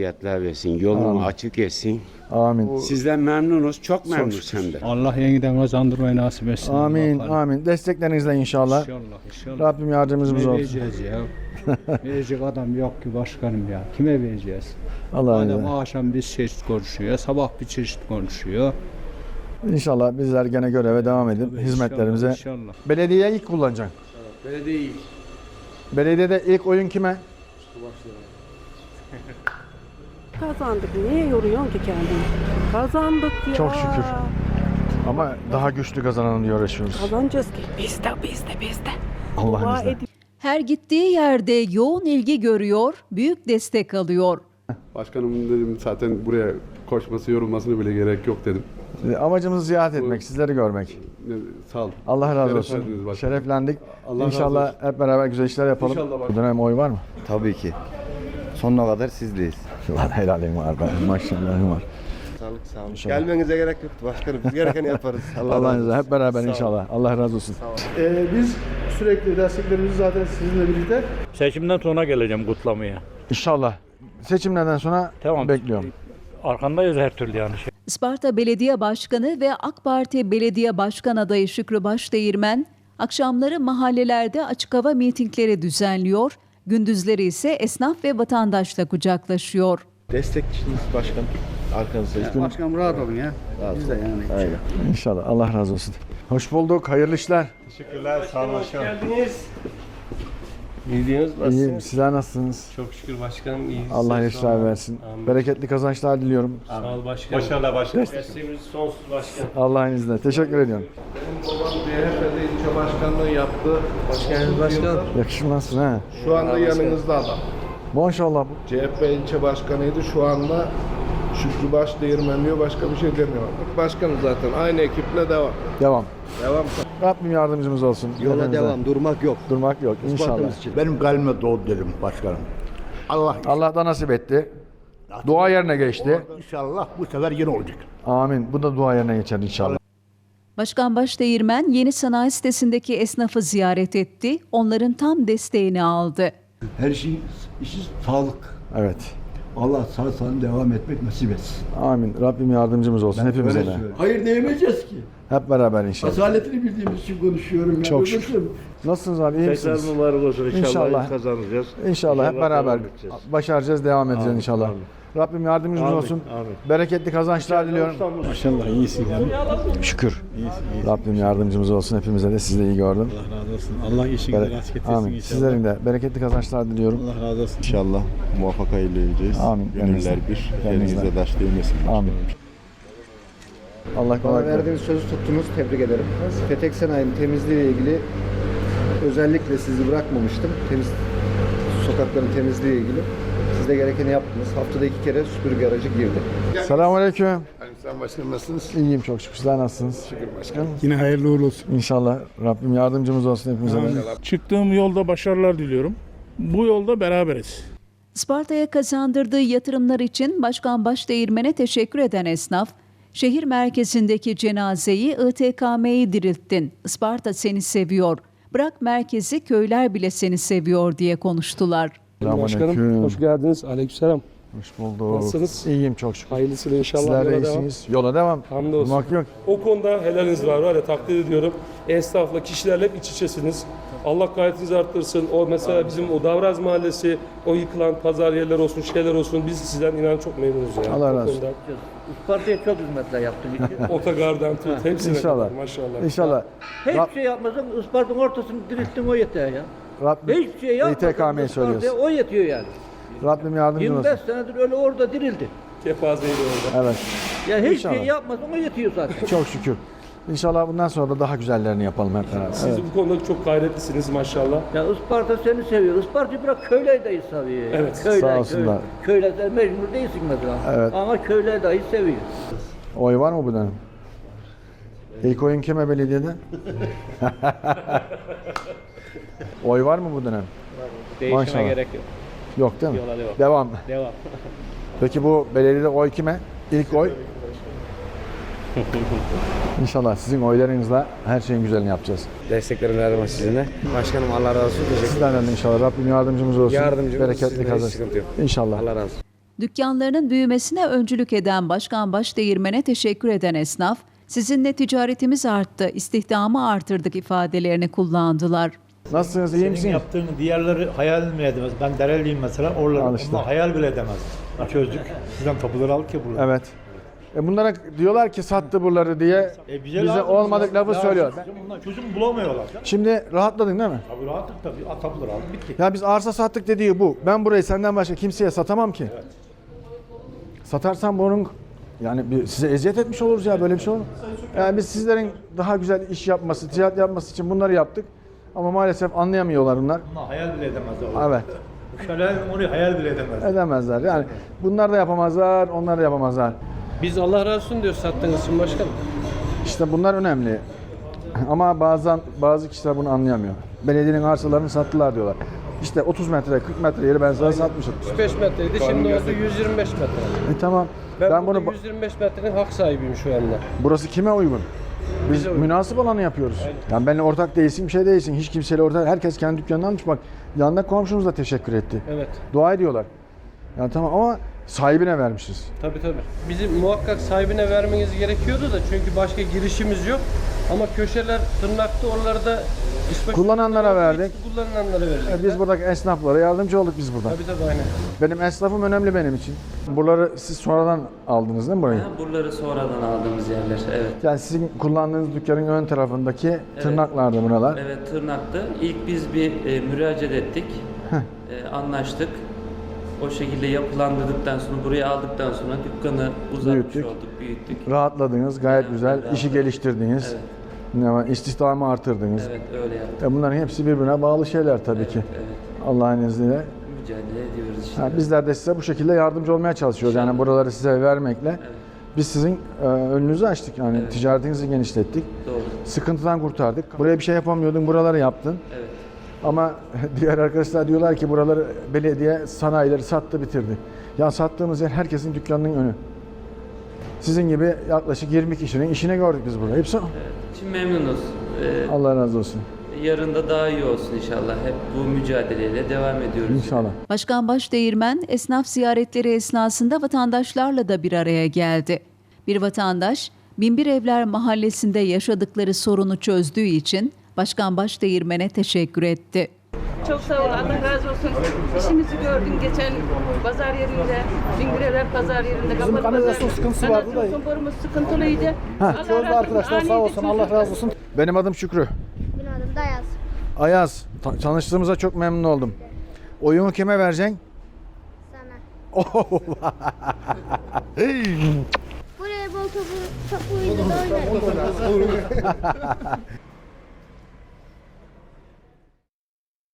Fiyatlar versin, yolunu Amin. açık etsin. Amin. Sizden memnunuz, çok memnunuz hem de. Allah yeniden kazandırmayı nasip etsin. Amin. Bakalım. Amin. Desteklerinizle inşallah. İnşallah. inşallah. Rabbim yardımcımız Kime olsun. vereceğiz ya? Verecek adam yok ki başkanım ya. Kime vereceğiz? Allah'ın Adam izniyle. akşam bir çeşit konuşuyor, sabah bir çeşit konuşuyor. İnşallah bizler gene göreve devam edip hizmetlerimize. İnşallah. inşallah. Belediye ilk kullanacak. Belediye iyi. Belediyede ilk oyun kime? Kazandık. Niye yoruyorsun ki kendini? Kazandık ya. Çok şükür. Ama daha güçlü kazanalım diye uğraşıyoruz. Kazanacağız ki. Biz de biz de biz de. Allah'ın Dua izniyle. Her gittiği yerde yoğun ilgi görüyor, büyük destek alıyor. Başkanım dedim zaten buraya koşması yorulmasına bile gerek yok dedim. Amacımız ziyaret etmek, sizleri görmek. Ne- Sağ olun. Allah razı Şeref olsun. başkanım. Şereflendik. Allah razı İnşallah olsun. hep beraber güzel işler yapalım. İnşallah Bu dönem oy var mı? Tabii ki. Sonuna kadar sizdeyiz. Lan helalim var ben. Maşallahım var. Sağlık sağ olun. İnşallah. Gelmenize gerek yoktu başkanım. Biz gerekeni yaparız. Allah razı hep beraber Sağ olun. inşallah. Allah razı olsun. Ee, biz sürekli desteklerimizi zaten sizinle birlikte Seçimden sonra geleceğim kutlamaya. İnşallah. Seçimlerden sonra Tamam. bekliyorum. Arkandayız her türlü yani. Isparta Belediye Başkanı ve AK Parti Belediye Başkan adayı Şükrü Başdeğirmen, akşamları mahallelerde açık hava mitingleri düzenliyor, gündüzleri ise esnaf ve vatandaşla kucaklaşıyor. Destekçiniz başkan. Arkanızdayız. başkanım rahat olun ya. Biz de yani. İnşallah. Allah razı olsun. Hoş bulduk. Hayırlı işler. İyi diyorsunuz. İyiyim. Sizler nasılsınız? Çok şükür başkanım iyiyiz. Allah yaşlar versin. Amin. Bereketli kazançlar diliyorum. Sağ ol başkanım. Başarılar başkanım. Desteğimiz sonsuz başkanım. Allah'ın izniyle. Teşekkür ediyorum. Babam CHP'de ilçe başkanlığı yaptı. Başkanım başkan. Yakışmazsın ha. Şu anda yanınızda adam. Maşallah. CHP ilçe başkanıydı. Şu anda Şükrü Baş değirmenliyor. Başka bir şey demiyor. Başkanım zaten. Aynı ekiple devam. Devam. Devam. Rabbim yardımcımız olsun. Yola Hepimize. devam. Durmak yok. Durmak yok. İnşallah. İçin. Benim kalbime doğdu dedim başkanım. Allah Allah da nasip etti. Dua yerine geçti. inşallah bu sefer yine olacak. Amin. Bu da dua yerine geçer inşallah. Başkan Başdeğirmen yeni sanayi sitesindeki esnafı ziyaret etti, onların tam desteğini aldı. Her şey işi sağlık. Evet. Allah sağ salim devam etmek nasip etsin. Amin. Rabbim yardımcımız olsun hepimize Öyle de. söylüyorum. Hayır diyemeyeceğiz ki. Hep beraber inşallah. Asaletini bildiğimiz için konuşuyorum. ya. Çok şükür. türlü- Nasılsınız abi? İyi Tekrar misiniz? mübarek olsun inşallah, İnşallah. kazanacağız. İnşallah hep beraber devam edeceğiz. başaracağız, devam edeceğiz inşallah. Rabbim yardımcımız Amin, olsun. amin. Bereketli kazançlar diliyorum. İnşallah iyisin yani. Şükür. Rabbim yardımcımız olsun hepimize de siz de iyi gördüm. Allah razı olsun. Allah işini Bere- rast getirsin Amin. inşallah. Sizlerin de bereketli kazançlar diliyorum. Allah razı olsun. İnşallah muvaffak eyleyeceğiz. Amin. Gönüller bir. Elinizden. Elinize taş değmesin. Amin. Allah kolaylık versin. verdiğiniz sözü tuttunuz. Tebrik ederim. Petek Sanayi'nin temizliği ile ilgili özellikle sizi bırakmamıştım. Temiz sokakların temizliği ile ilgili. De gerekeni yaptınız. Haftada iki kere süpürge aracı girdi. Selamünaleyküm. Sen başkanım nasılsınız? İyiyim çok şükür. Sizler nasılsınız? Şükür başkanım. Yine hayırlı uğurlu olsun. İnşallah Rabbim yardımcımız olsun hepimize. Çıktığım yolda başarılar diliyorum. Bu yolda beraberiz. Isparta'ya kazandırdığı yatırımlar için Başkan Başdeğirmen'e teşekkür eden esnaf, şehir merkezindeki cenazeyi ITKM'yi dirilttin, Isparta seni seviyor, bırak merkezi köyler bile seni seviyor diye konuştular. Selamünaleyküm. Hoş geldiniz. Aleykümselam. Hoş bulduk. Nasılsınız? İyiyim çok şükür. Hayırlısıyla inşallah. Sizler de yola devam. iyisiniz. Yola devam. Hamdolsun. Durmak yok. O konuda helaliniz var var ya takdir ediyorum. Esnafla kişilerle hep iç içesiniz. Allah gayretinizi arttırsın. O mesela bizim o Davraz Mahallesi, o yıkılan pazar yerler olsun, şeyler olsun. Biz sizden inan çok memnunuz ya. Allah razı olsun. Isparta'ya çok hizmetler yaptın. Otogardan tut hepsine İnşallah. kadar maşallah. İnşallah. Hiçbir şey yapmasan Isparta'nın ortasını dirilttin o yeter ya. Rabbim Hiçbir şey yapmasan İTKM'yi söylüyorsun. O yetiyor yani. Rabbim yardımcın 25 olsun. senedir öyle orada dirildi. Kepazeydi orada. Evet. Ya hiçbir İnşallah. şey yapmasan o yetiyor zaten. Çok şükür. İnşallah bundan sonra da daha güzellerini yapalım hep beraber. Siz Evet. bu konuda çok gayretlisiniz maşallah. Ya Isparta seni seviyor. Isparta'yı bırak köyler dahi seviyor. Evet, köyler, sağ olsunlar. Köy, köyler de mecbur değilsin mesela. Evet. Ama köyler dahi seviyor. Oy var mı bu dönem? İlk oyun kime belediyede? Oy var mı bu dönem? Değişime Maşallah. gerek yok. Yok değil mi? Yola devam. Devam. Devam. Peki bu belediyede oy kime? İlk oy? İnşallah sizin oylarınızla her şeyin güzelini yapacağız. Desteklerim her zaman sizinle. Başkanım Allah razı olsun. Teşekkür Sizlerden de inşallah Rabbim yardımcımız olsun. Yardımcımız, Bereketli sizden kazanç. İnşallah. Allah razı olsun. Dükkanlarının büyümesine öncülük eden Başkan Başdeğirmen'e teşekkür eden esnaf, sizinle ticaretimiz arttı, istihdamı artırdık ifadelerini kullandılar. Nasılsınız? iyi Senin misiniz? yaptığını diğerleri hayal bile edemez. Ben Dereliyim mesela. Oraları Al işte. onlar hayal bile edemez. Çözdük. Sizden tapuları aldık ya burada. Evet. E bunlara diyorlar ki sattı buraları diye E bize bize lazım. olmadık lafı Lazım. söylüyor. Bunlar çözüm bulamıyorlar. Şimdi rahatladın değil mi? Tabii rahatlık tabii. Ha, Tapuları aldık bitti. Ya biz arsa sattık dediği bu. Ben burayı senden başka kimseye satamam ki. Satarsam bunun yani bir, size eziyet etmiş oluruz ya böyle bir şey olur. mu? Yani biz sizlerin daha güzel iş yapması, ticaret yapması için bunları yaptık. Ama maalesef anlayamıyorlar bunlar. Bunlar hayal bile edemezler. Evet. Şelale orayı hayal bile edemezler. Edemezler. Yani bunlar da yapamazlar, onlar da yapamazlar. Biz Allah razı olsun diyor sattığınız için başkanım. İşte bunlar önemli. Ama bazen bazı kişiler bunu anlayamıyor. Belediyenin arsalarını sattılar diyorlar. İşte 30 metre, 40 metre yeri ben sana satmışım. 35 metreydi şimdi oldu 125 metre. E tamam. Ben, Ben, burada bunu 125 metrenin hak sahibiyim şu anda. burası kime uygun? Biz münasip olanı yapıyoruz. Yani benimle ortak değilsin, bir şey değilsin. Hiç kimseyle ortak. Herkes kendi dükkanından almış. Bak yanında komşumuz da teşekkür etti. Evet. Dua ediyorlar. Yani tamam ama sahibine vermişiz. Tabii tabii. Bizim muhakkak sahibine vermeniz gerekiyordu da çünkü başka girişimiz yok. Ama köşeler tırnakta oralarda Kullananlara verdik. Kullananlara verdik. E, Biz buradaki esnaflara yardımcı olduk biz burada. Tabii tabii aynen. Benim esnafım önemli benim için. Buraları siz sonradan aldınız değil mi burayı? Buraları sonradan aldığımız yerler. Evet. Yani sizin kullandığınız dükkanın ön tarafındaki tırnaklardı buralar. Evet tırnaktı. İlk biz bir e, müracaat ettik. E, anlaştık. O şekilde yapılandırdıktan sonra burayı aldıktan sonra dükkanı uzatmış Büyüttük. olduk, büyüttük. Rahatladınız, gayet Evet, güzel. rahatladık. İşi geliştirdiniz. Evet. Var, İstihdamı artırdınız. Evet öyle yaptık. E bunların hepsi birbirine bağlı şeyler tabii ki. Evet. Allah'ın izniyle. Mücadele ediyoruz işte. Ha, bizler de size bu şekilde yardımcı olmaya çalışıyoruz. Yani buraları size vermekle. Biz sizin e, önünüzü açtık. Yani Evet. ticaretinizi genişlettik. Doğru. Sıkıntıdan kurtardık. Buraya bir şey yapamıyordun, buraları yaptın. Evet. Ama diğer arkadaşlar diyorlar ki buraları belediye sanayileri sattı bitirdi. Ya sattığımız yer herkesin dükkanının önü. Sizin gibi yaklaşık 20 kişinin işine gördük biz burada. Hepsi Evet. Şimdi memnunuz. E, Allah razı olsun. yarın da daha iyi olsun inşallah. Hep bu mücadeleyle devam ediyoruz. İnşallah. Başkan Başdeğirmen esnaf ziyaretleri esnasında vatandaşlarla da bir araya geldi. Bir vatandaş Binbir Evler Mahallesi'nde yaşadıkları sorunu çözdüğü için Başkan Başdeğirmen'e teşekkür etti. Çok sağ ol. Allah razı olsun. İşinizi gördüm geçen pazar yerinde. Bingireler pazar yerinde. Bizim kanalizasyon sıkıntısı vardı da- Kanalizasyon borumuz sıkıntılıydı. Allah razı olsun. arkadaşlar sağ olsun Allah razı olsun. Benim adım Şükrü. Benim adım Dayaz. Ayaz. Ta- tanıştığımıza çok memnun oldum. Oyunu kime vereceksin? Sana. Voleybol topu, topu oynarım.